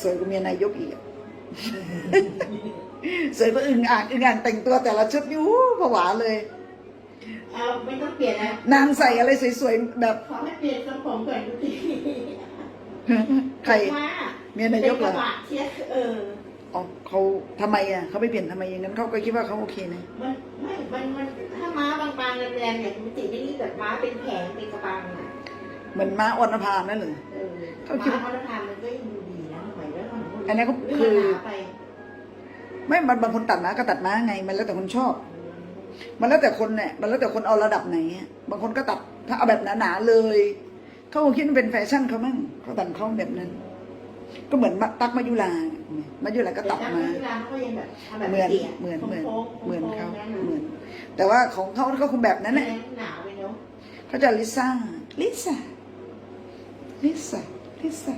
สวยกว่าเมียนายกอีกอะสวยกว่าอึ่งอ่างอึ่งอ่างแต่งตัวแต่ละชุดนี่อู้ผวาเลย เอาไม่ต้องเปลี่ยนนะนางใส่อะไรสวยๆแบบขอให้เปลี่ยนทรงผมก่อนดูสิใครว่าเมียนายกเหรอป็นระบะเทียเอออ๋อเขาทำไมอะเขาไม่เปลี่ยนทำไมอย่างนั้นเขาก็คิดว่าเขาโอเคนะมันไม่มันมันถ้าม้าบางๆแรงๆเนี่ยมันติไม่นี่แบบม้าเป็นแผงเป็นกระบังอะเหมือนม้าออนภานั่นเลยเออเขาคิดม้าเขาทำมันก็ยังดูดีนะห อยแล้วมันอันนี้ก็คือเลื่นหนาไปไม่มันบางคนตัดม้าก็ตัดม้าไง มันแล้วแต่คนชอบ มันแล้วแต่คนเนี่ยมันแล้วแต่คนเอาระดับไหนอะบางคนก็ตัดถ้าเอาแบบหนาๆเลย เขาคงคิดว่าเป็นแฟชั่นเขามั่งเขาตัดเขาแบบนั้น ก็เหมือนมะตักมายุรามายุราก็ตัดแต่มาถ้เวลาเขาก็ยังแบบทำแบบเหมือนเตี๋ยเหมือนเหมือนโค้งๆเหมือนเขาโค้งๆเหมือน แต่ว่าของเขาเขาคงแบบนั้นแหละหนาวไปเนาะเขาจะลิซ่าลิซ่าลิซ่าลิซ่า